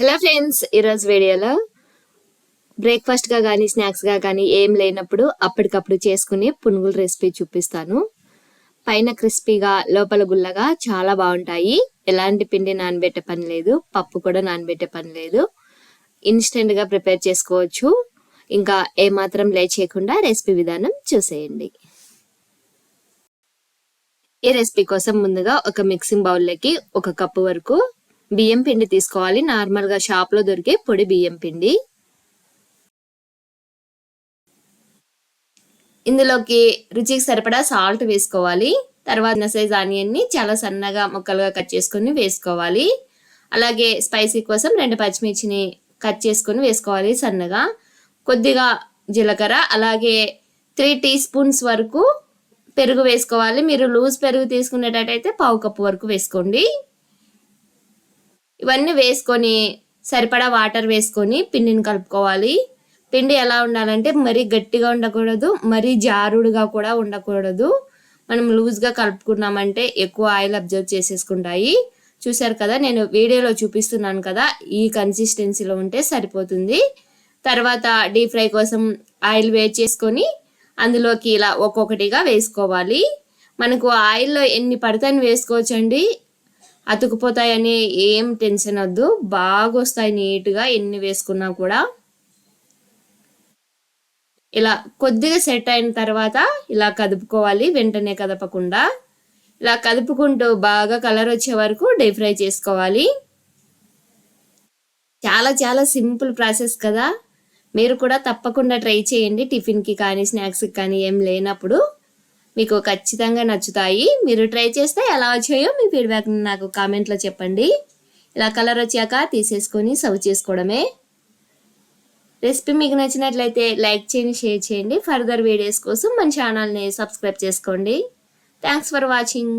Hello friends ఈరోజు వీడియోలో బ్రేక్ఫాస్ట్గా కానీ స్నాక్స్గా కానీ ఏం లేనప్పుడు అప్పటికప్పుడు చేసుకునే పునుగుల రెసిపీ చూపిస్తాను. పైన క్రిస్పీగా లోపల గుల్లగా చాలా బాగుంటాయి. ఎలాంటి పిండి నానబెట్టే పని లేదు పప్పు కూడా నానబెట్టే పని లేదు. ఇన్స్టెంట్గా ప్రిపేర్ చేసుకోవచ్చు. ఇంకా ఏమాత్రం లే చేయకుండా రెసిపీ విధానం చూసేయండి. ఈ రెసిపీ కోసం ముందుగా ఒక మిక్సింగ్ బౌల్లోకి ఒక కప్పు వరకు బియ్యం పిండి తీసుకోవాలి. నార్మల్గా షాప్లో దొరికే పొడి బియ్యం పిండి. ఇందులోకి రుచికి సరిపడా సాల్ట్ వేసుకోవాలి. తర్వాత సైజ్ ఆనియన్ని చాలా సన్నగా ముక్కలుగా కట్ చేసుకొని వేసుకోవాలి. అలాగే స్పైసీ కోసం రెండు పచ్చిమిర్చిని కట్ చేసుకొని వేసుకోవాలి సన్నగా. కొద్దిగా జీలకర్ర అలాగే త్రీ టీ స్పూన్స్ వరకు పెరుగు వేసుకోవాలి. మీరు లూజ్ పెరుగు తీసుకునేటట్టయితే పావు కప్పు వరకు వేసుకోండి. ఇవన్నీ వేసుకొని సరిపడా వాటర్ వేసుకొని పిండిని కలుపుకోవాలి. పిండి ఎలా ఉండాలంటే మరీ గట్టిగా ఉండకూడదు మరీ జారుడుగా కూడా ఉండకూడదు. మనం లూజ్గా కలుపుకున్నామంటే ఎక్కువ ఆయిల్ అబ్జర్వ్ చేసేసుకుంటాయి. చూసారు కదా నేను వీడియోలో చూపిస్తున్నాను కదా ఈ కన్సిస్టెన్సీలో ఉంటే సరిపోతుంది. తర్వాత డీప్ ఫ్రై కోసం ఆయిల్ వేడి చేసుకొని అందులోకి ఇలా ఒక్కొక్కటిగా వేసుకోవాలి. మనకు ఆయిల్లో ఎన్ని పడితే వేసుకోవచ్చండి. అతుకుపోతాయని ఏం టెన్షన్ వద్దు. బాగా వస్తాయి నీట్గా ఎన్ని వేసుకున్నా కూడా. ఇలా కొద్దిగా సెట్ అయిన తర్వాత ఇలా కదుపుకోవాలి. వెంటనే కదపకుండా. ఇలా కదుపుకుంటూ బాగా కలర్ వచ్చే వరకు డీప్ ఫ్రై చేసుకోవాలి. చాలా చాలా సింపుల్ ప్రాసెస్ కదా. మీరు కూడా తప్పకుండా ట్రై చేయండి. టిఫిన్కి కానీ స్నాక్స్కి కానీ ఏం లేనప్పుడు. మీకు ఖచ్చితంగా నచ్చుతాయి. మీరు ట్రై చేస్తే ఎలా వచ్చాయో మీ ఫీడ్బ్యాక్ నాకు కామెంట్లో చెప్పండి. ఇలా కలర్ వచ్చాక తీసేసుకొని సర్వ్ చేసుకోవడమే. రెసిపీ మీకు నచ్చినట్లయితే లైక్ చేయండి షేర్ చేయండి. ఫర్దర్ వీడియోస్ కోసం మన ఛానల్ని సబ్స్క్రైబ్ చేసుకోండి. Thanks for watching.